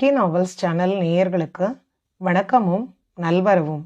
K novels channel நேயர்களுக்கு வணக்கமும் நல்வரவும்.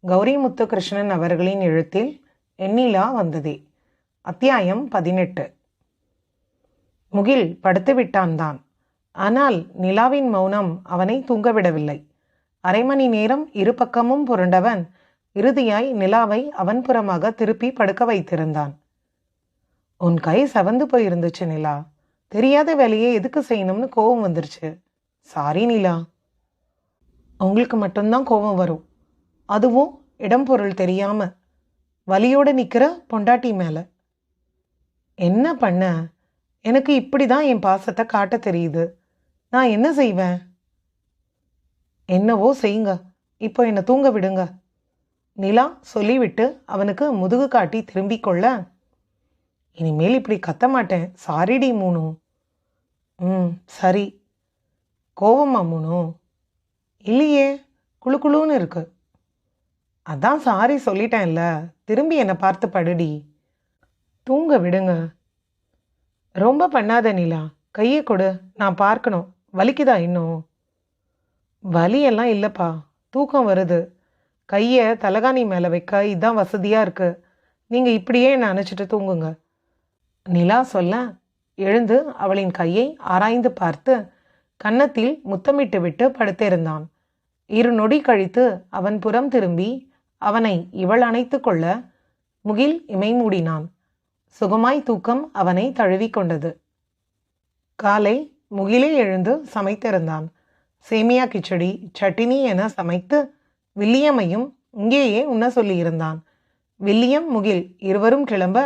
கௌரி முத்துகிருஷ்ணன் அவர்களின் எழுத்தில் எண்ணிலா வந்ததே. அத்தியாயம் பதினெட்டு. முகில் படுத்து விட்டான்தான் ஆனால் நிலாவின் மௌனம் அவனை தூங்கவிடவில்லை. அரை மணி நேரம் இரு பக்கமும் புரண்டவன் இறுதியாய் நிலாவை அவன் புறமாக திருப்பி படுக்க வைத்திருந்தான். உன் கை சவந்து போயிருந்துச்சு நிலா. தெரியாத வேலையை எதுக்கு செய்யணும்னு கோபம் வந்துருச்சு. சாரி நிலா. உங்களுக்கு மட்டும்தான் கோபம் வரும். அதுவும் இடம் பொருள் தெரியாம. வலியோடு நிற்கிற பொண்டாட்டி மேலே. என்ன பண்ண? எனக்கு இப்படி தான் என் பாசத்தை காட்ட தெரியுது. நான் என்ன செய்வேன்? என்னவோ செய்யுங்க. இப்போ என்னை தூங்க விடுங்க. நிலா சொல்லிவிட்டு அவனுக்கு முதுகு காட்டி திரும்பி கொள்ள. இனிமேல் இப்படி கத்த மாட்டேன். சாரிடி மூணு ம் சரி. கோவமா மூணு இல்லையே குளு குளுன்னு இருக்கு. அதான் சாரி சொல்லிட்டேன்ல திரும்பி என்னை பார்த்து படுடி. தூங்க விடுங்க. ரொம்ப பண்ணாத நிலா கையை கொடு நான் பார்க்கணும். வலிக்குதா இன்னும்? வலியெல்லாம் இல்லைப்பா தூக்கம் வருது. கையை தலகாணி மேலே வைக்க இதுதான் வசதியாக இருக்கு. நீங்கள் இப்படியே என்னை அணைச்சிட்டு தூங்குங்க. நிலா சொல்ல எழுந்து அவளின் கையை ஆராய்ந்து பார்த்து கன்னத்தில் முத்தமிட்டுவிட்டு படுத்திருந்தான். இரு நொடி கழித்து அவன் புறம் திரும்பி அவனை இவள் அணைத்து கொள்ள முகில் இமை மூடினான். சுகமாய் தூக்கம் அவனை தழுவிக்கொண்டது காலை முகிலே எழுந்து சமைத்திருந்தான். சேமியா கிச்சடி சட்டினி என சமைத்து வில்லியமையும் இங்கேயே உண்ண சொல்லியிருந்தான். வில்லியம் முகில் இருவரும் கிளம்ப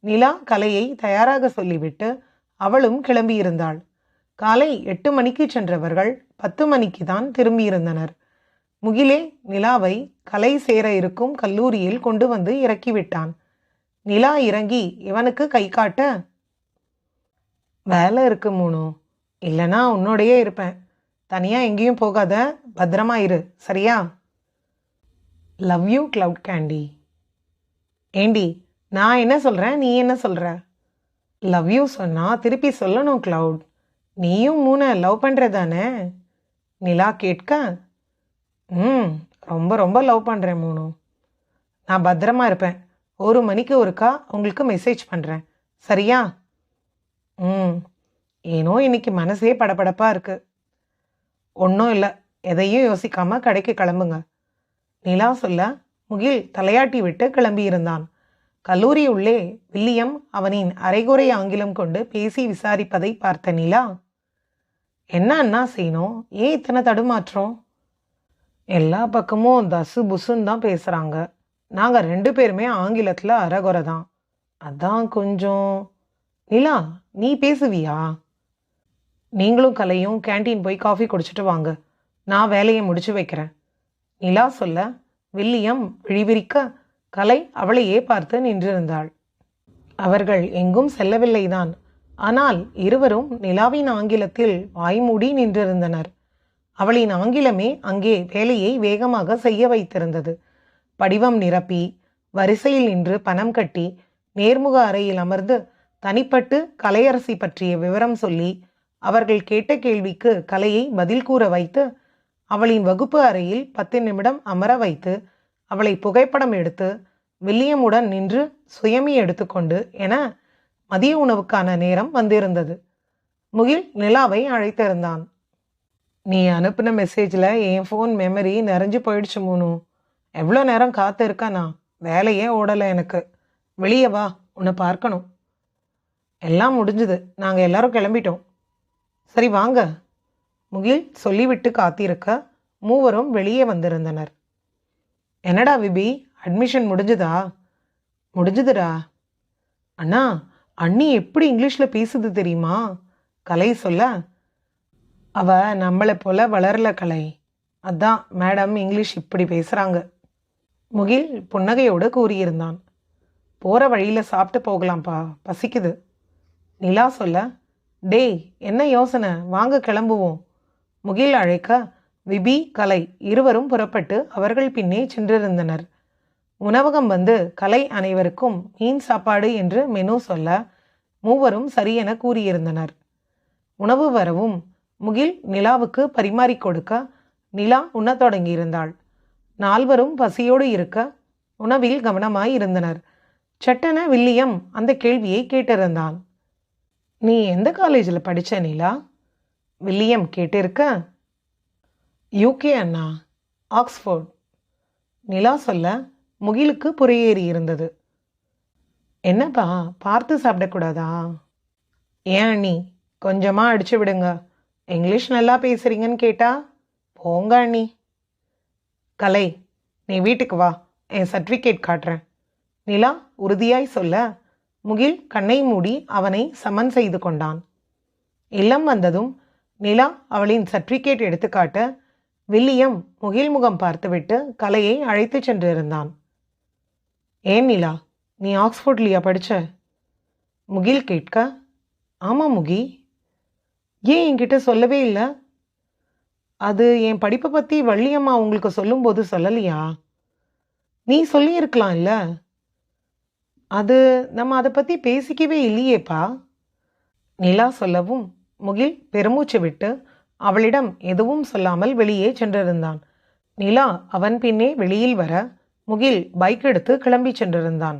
நிலா கலையை தயாராக சொல்லிவிட்டு அவளும் கிளம்பியிருந்தாள். காலை எட்டு மணிக்கு சென்றவர்கள் பத்து மணிக்கு தான் திரும்பியிருந்தனர். முகிலே நிலாவை கலை சேர இருக்கும் கல்லூரியில் கொண்டு வந்து இறக்கிவிட்டான். நிலா இறங்கி இவனுக்கு கை காட்ட வேலை இருக்கு மூணு இல்லைனா உன்னோடையே இருப்பேன். தனியாக எங்கேயும் போகாத பத்திரமா இரு சரியா? லவ் யூ க்ளவுட் கேண்டி ஏண்டி நான் என்ன சொல்கிறேன் நீ என்ன சொல்கிற லவ் யூ சொன்னால் திருப்பி சொல்லணும் க்ளவுட் நீயும் மூணை லவ் பண்ணுறதானே நிலா கேட்க ம் ரொம்ப ரொம்ப லவ் பண்ணுறேன் மூணு. நான் பத்திரமா இருப்பேன். ஒரு மணிக்கு ஒருக்கா உங்களுக்கு மெசேஜ் பண்ணுறேன் சரியா? ம் ஏனோ இன்னைக்கு மனசே படபடப்பாக இருக்குது ஒன்றும் இல்லை எதையும் யோசிக்காமல் கடைக்கு கிளம்புங்க. நிலா சொல்ல முகில் தலையாட்டி விட்டு கிளம்பியிருந்தான். கல்லூரி உள்ளே வில்லியம் அவனின் அரைகுறை ஆங்கிலம் கொண்டு பேசி விசாரிப்பதை பார்த்த நிலா என்ன அண்ணா செய்யணும்? ஏன் இத்தனை தடுமாற்றம்? எல்லா பக்கமும் தசு புசுன்னு தான் பேசுகிறாங்க நாங்கள் ரெண்டு பேருமே ஆங்கிலத்தில் அறகுறை தான். அதான் கொஞ்சம். நிலா நீ பேசுவியா? நீங்களும் கலையும் கேண்டீன் போய் காஃபி குடிச்சிட்டு வாங்க. நான் வேலையை முடிச்சு வைக்கிறேன். நிலா சொல்ல வில்லியம் விழிவிரிக்க கலை அவளையே பார்த்து நின்றிருந்தாள். அவர்கள் எங்கும் செல்லவில்லைதான். ஆனால் இருவரும் நிலாவின் ஆங்கிலத்தில் வாய்மூடி நின்றிருந்தனர். அவளின் ஆங்கிலமே அங்கே வேலையை வேகமாக செய்ய வைத்திருந்தது. படிவம் நிரப்பி வரிசையில் நின்று பணம் கட்டி நேர்முக அறையில் அமர்ந்து தனிப்பட்டு கலையரசி பற்றிய விவரம் சொல்லி அவர்கள் கேட்ட கேள்விக்கு கலையை பதில் கூற வைத்து அவளின் வகுப்பு அறையில் பத்து நிமிடம் அமர வைத்து அவளை புகைப்படம் எடுத்து வில்லியமுடன் நின்று சுயமி எடுத்துக்கொண்டு என மதிய உணவுக்கான நேரம் வந்திருந்தது. முகில் நிலாவை அழைத்திருந்தான் நீ அனுப்பின மெசேஜில் என் ஃபோன் மெமரி நிறைஞ்சு போயிடுச்சு மூணு எவ்வளோ நேரம் காத்து வேலையே ஓடலை எனக்கு. வெளியே வா உன்னை பார்க்கணும். எல்லாம் முடிஞ்சுது. நாங்கள் எல்லாரும் கிளம்பிட்டோம். சரி வாங்க. முகில் சொல்லிவிட்டு காத்திருக்க மூவரும் வெளியே வந்திருந்தனர். என்னடா விபி? அட்மிஷன் முடிஞ்சுதா? முடிஞ்சுதுடா. அண்ணா அண்ணி எப்படி இங்கிலீஷில் பேசுது தெரியுமா? கலை சொல்ல. அவ நம்மளை போல வளரல கலை. அதான் மேடம் இங்கிலீஷ் இப்படி பேசுகிறாங்க முகில் புன்னகையோடு கூறியிருந்தான். போகிற வழியில் சாப்பிட்டு போகலாம்ப்பா. பசிக்குது. நிலா சொல்ல டேய் என்ன யோசனை? வாங்க கிளம்புவோம். முகில் அழைக்க விபி கலை இருவரும் புறப்பட்டு அவர்கள் பின்னே சென்றிருந்தனர். உணவகம் வந்து கலை அனைவருக்கும் மீன் சாப்பாடு என்று மெனு சொல்ல மூவரும் சரியென கூறியிருந்தனர். உணவு வரவும் முகில் நிலாவுக்கு பரிமாறிக் கொடுக்க நிலா உண்ணத் தொடங்கியிருந்தாள். நால்வரும் பசியோடு இருக்க உணவில் கவனமாய் இருந்தனர். சட்டென வில்லியம் அந்த கேள்வியை கேட்டிருந்தான் நீ எந்த காலேஜில் படித்த நிலா? வில்லியம் கேட்டிருக்க யூகே அண்ணா ஆக்ஸ்ஃபோர்ட். நிலா சொல்ல முகிலுக்கு புறையேறி இருந்தது. என்னப்பா பார்த்து சாப்பிடக்கூடாதா ஏன் அண்ணி கொஞ்சமாக அடிச்சு விடுங்க. இங்கிலீஷ் நல்லா பேசுகிறீங்கன்னு கேட்டா? போங்க அண்ணி. கலை நீ வீட்டுக்கு வா என் சர்டிஃபிகேட் காட்டுறேன். நிலா உறுதியாய் சொல்ல. முகில் கண்ணை மூடி அவனை சமன் செய்து கொண்டான். இல்லம் வந்ததும் நிலா அவளின் சர்டிஃபிகேட் எடுத்துக்காட்ட வில்லியம் முகில் முகம் பார்த்துவிட்டு கலையை அழைத்துச் சென்றிருந்தான் ஏன் நிலா நீ ஆக்ஸ்ஃபோர்ட்லியா படித்த முகில் கேட்க ஆமாம் முகி. ஏன் என்கிட்ட சொல்லவே இல்லை? அது என் படிப்பை பற்றி வள்ளியம்மா உங்களுக்கு சொல்லும்போது சொல்லலையா? நீ சொல்லியிருக்கலாம் இல்லை? அது நம்ம அதை பற்றி பேசிக்கவே இல்லையேப்பா. நிலா சொல்லவும் முகில் பெருமூச்சு விட்டு அவளிடம் எதுவும் சொல்லாமல் வெளியே சென்றிருந்தான். நிலா அவன் பின்னே வெளியில் வர முகில் பைக் எடுத்து கிளம்பி சென்றிருந்தான்.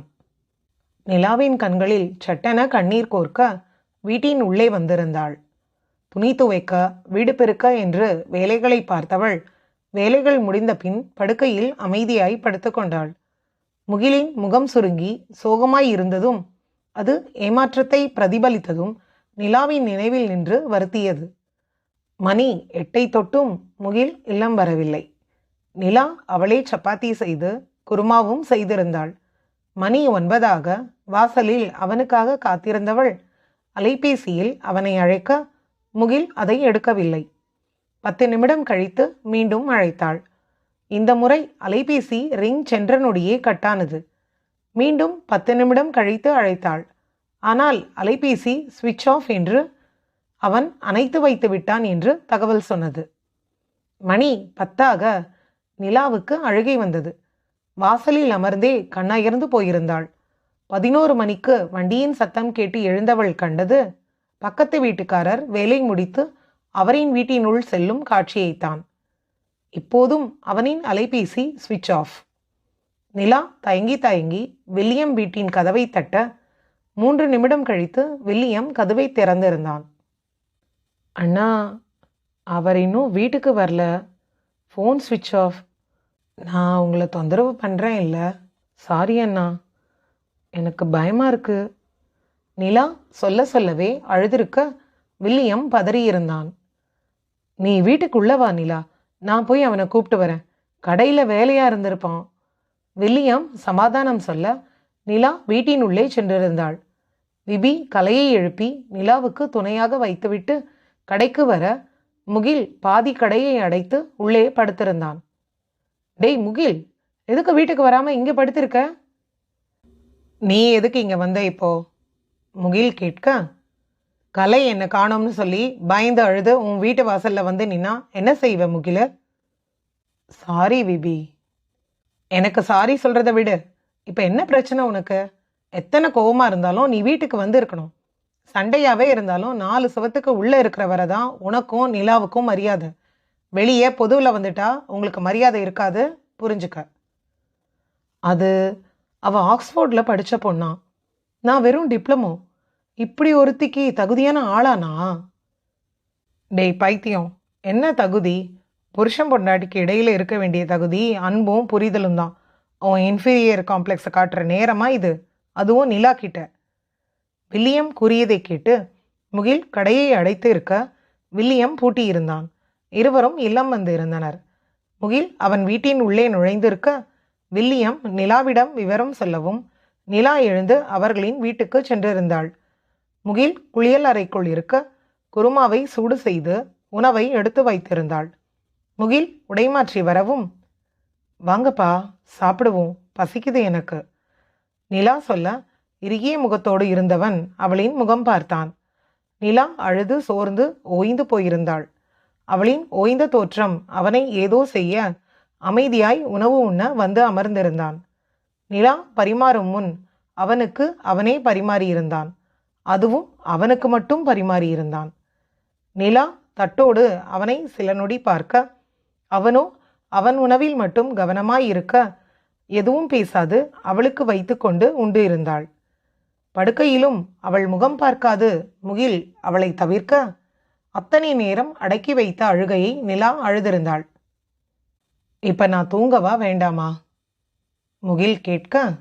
நிலாவின் கண்களில் சட்டென கண்ணீர் கோர்க்க வீட்டின் உள்ளே வந்திருந்தாள். துணி துவைக்க வீடு பெருக்க என்று வேலைகளை பார்த்தவள் வேலைகள் முடிந்த பின் படுக்கையில் அமைதியாய் படுத்துக்கொண்டாள் முகிலின் முகம் சுருங்கி சோகமாய் இருந்ததும் அது ஏமாற்றத்தை பிரதிபலித்ததும் நிலாவின் நினைவில் நின்று வருத்தியது. மணி எட்டை தொட்டும் முகில் இல்லம் வரவில்லை. நிலா அவளே சப்பாத்தி செய்து குருமாவும் செய்திருந்தாள். மணி ஒன்பதாக வாசலில் அவனுக்காக காத்திருந்தவள் அலைபேசியில் அவனை அழைக்க முகில் அதை எடுக்கவில்லை. பத்து நிமிடம் கழித்து மீண்டும் அழைத்தாள். இந்த முறை அலைபேசி ரிங் சென்ற நொடியே கட்டானது. மீண்டும் பத்து நிமிடம் கழித்து அழைத்தாள். ஆனால் அலைபேசி சுவிட்ச் ஆஃப் என்று அவன் அணைத்து வைத்து விட்டான் என்று தகவல் சொன்னது. மணி பத்தாக நிலாவுக்கு அழுகை வந்தது. வாசலில் அமர்ந்தே கண்ணயர்ந்து போயிருந்தாள். பதினோரு மணிக்கு வண்டியின் சத்தம் கேட்டு எழுந்தவள் கண்டது பக்கத்து வீட்டுக்காரர் வேலை முடித்து அவரின் வீட்டினுள் செல்லும் காட்சியைத்தான். இப்போதும் அவனின் அலைபேசி சுவிட்ச் ஆஃப். நிலா தயங்கி தயங்கி வில்லியம் வீட்டின் கதவை தட்ட மூன்று நிமிடம் கழித்து வில்லியம் கதவை திறந்திருந்தான். அண்ணா அவர் இன்னும் வீட்டுக்கு வரல. ஃபோன் சுவிட்ச் ஆஃப். நான் உங்களை தொந்தரவு பண்ணுறேன் இல்லை. சாரி அண்ணா. எனக்கு பயமாக இருக்குது நிலா சொல்ல சொல்லவே அழுதிருக்க வில்லியம் பதறியிருந்தான். நீ வீட்டுக்குள்ளே வா நிலா. நான் போய் அவனை கூப்பிட்டு வரேன். கடையில் வேலையாக இருந்திருப்பான். வில்லியம் சமாதானம் சொல்ல நிலா வீட்டின் உள்ளே சென்றிருந்தாள். விபி கலையை எழுப்பி நிலாவுக்கு துணையாக வைத்துவிட்டு கடைக்கு வர முகில் பாதி கடையை அடைத்து உள்ளே படுத்திருந்தான். டேய் முகில் எதுக்கு வீட்டுக்கு வராமல் இங்கே படுத்திருக்க? நீ எதுக்கு இங்கே வந்த இப்போ? முகில் கேட்க கலை என்னை காணோம்னு சொல்லி பயந்து அழுது உன் வீட்டு வாசலில் வந்து நின்னா என்ன செய்வ முகில? சாரி விபி எனக்கு சாரி சொல்கிறத விடு. இப்போ என்ன பிரச்சனை உனக்கு? எத்தனை கோவமாக இருந்தாலும் நீ வீட்டுக்கு வந்து இருக்கணும். சண்டையாகவே இருந்தாலும் நாலு சுவத்துக்கு உள்ள இருக்கிறவரை தான் உனக்கும் நிலாவுக்கும் மரியாதை. வெளியே பொதுவில் வந்துட்டா உங்களுக்கு மரியாதை இருக்காது புரிஞ்சுக்க. அது அவள் ஆக்ஸ்ஃபோர்டில் படித்த பொண்ணா. நான் வெறும் டிப்ளமோ. இப்படி ஒருத்திக்கு தகுதியான ஆளானா? டேய் பைத்தியம். என்ன தகுதி? புருஷன் பொண்டாட்டிக்கு இடையில் இருக்க வேண்டிய தகுதி அன்பும் புரிதலும் தான். அவன் இன்ஃபீரியர் காம்ப்ளெக்ஸை காட்டுற நேரமாக இது? அதுவும் நிலா கிட்ட. வில்லியம் கூறியதை கேட்டு முகில் கடையை அடைத்து இருக்க வில்லியம் பூட்டியிருந்தான். இருவரும் இல்லம் வந்து இருந்தனர் முகில் அவன் வீட்டின் உள்ளே நுழைந்திருக்க வில்லியம் நிலாவிடம் விவரம் சொல்லவும் நிலா எழுந்து அவர்களின் வீட்டுக்கு சென்றிருந்தாள். முகில் குளியல் அறைக்குள் இருக்க குருமாவை சூடு செய்து உணவை எடுத்து வைத்திருந்தாள். முகில் உடைமாற்றி வரவும் வாங்கப்பா சாப்பிடுவோம் பசிக்குது எனக்கு. நிலா சொல்ல இறுகிய முகத்தோடு இருந்தவன் அவளின் முகம் பார்த்தான். நிலா அழுது சோர்ந்து ஓய்ந்து போயிருந்தாள். அவளின் ஓய்ந்த தோற்றம் அவனை ஏதோ செய்ய அமைதியாய் உணவு உண்ண வந்து அமர்ந்திருந்தான். நிலா பரிமாறும் முன் அவனுக்கு அவனே பரிமாறியிருந்தான். அதுவும் அவனுக்கு மட்டும் பரிமாறியிருந்தான். நிலா தட்டோடு அவனை சில நொடி பார்க்க அவனோ அவன் உணவில் மட்டும் கவனமாய் இருக்க எதுவும் பேசாது அவளுக்கு வைத்துக்கொண்டு உண்டு இருந்தாள். படுக்கையிலும் அவள் முகம் பார்க்காது முகில் அவளை தவிர்க்க அத்தனை நேரம் அடக்கி வைத்த அழுகையை நிலா அழுதிருந்தாள். இப்ப நான் தூங்கவா வேண்டாமா? முகில் கேட்க.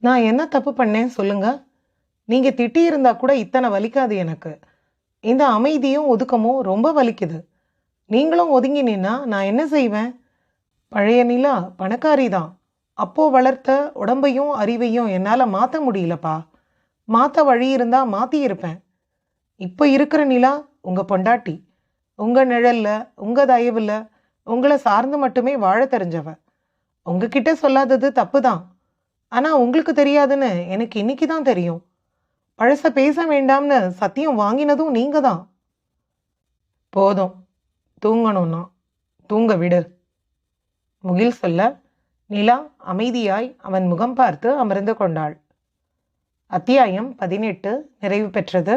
நான் என்ன தப்பு பண்ணேன் சொல்லுங்க. நீங்க திட்டியிருந்தா கூட இத்தனை வலிக்காது எனக்கு. இந்த அமைதியும் ஒதுக்கமும் ரொம்ப வலிக்குது. நீங்களும் ஒதுங்கி நின்னா நான் என்ன செய்வேன்? பழைய நிலா பணக்காரி தான். அப்போ வளர்த்த உடம்பையும் அறிவையும் என்னால் மாற்ற முடியலப்பா. மாற்ற வழி இருந்தால் மாற்றியிருப்பேன் இப்போ இருக்கிற நிலா உங்கள் பொண்டாட்டி உங்கள் நிழலில் உங்கள் தயவில் உங்களை சார்ந்து மட்டுமே வாழ தெரிஞ்சவ. உங்ககிட்ட சொல்லாதது தப்பு தான் ஆனால் உங்களுக்கு தெரியாதுன்னு எனக்கு இன்னைக்கு தான் தெரியும். பழச பேச வேண்டாம்னு சத்தியம் வாங்கினதும் நீங்கள் தான் போதும். தூங்கணும்னா தூங்க விடு. முகில் சொல்ல நிலா அமைதியாய் அவன் முகம் பார்த்து அமர்ந்து கொண்டாள். அத்தியாயம் பதினெட்டு நிறைவு பெற்றது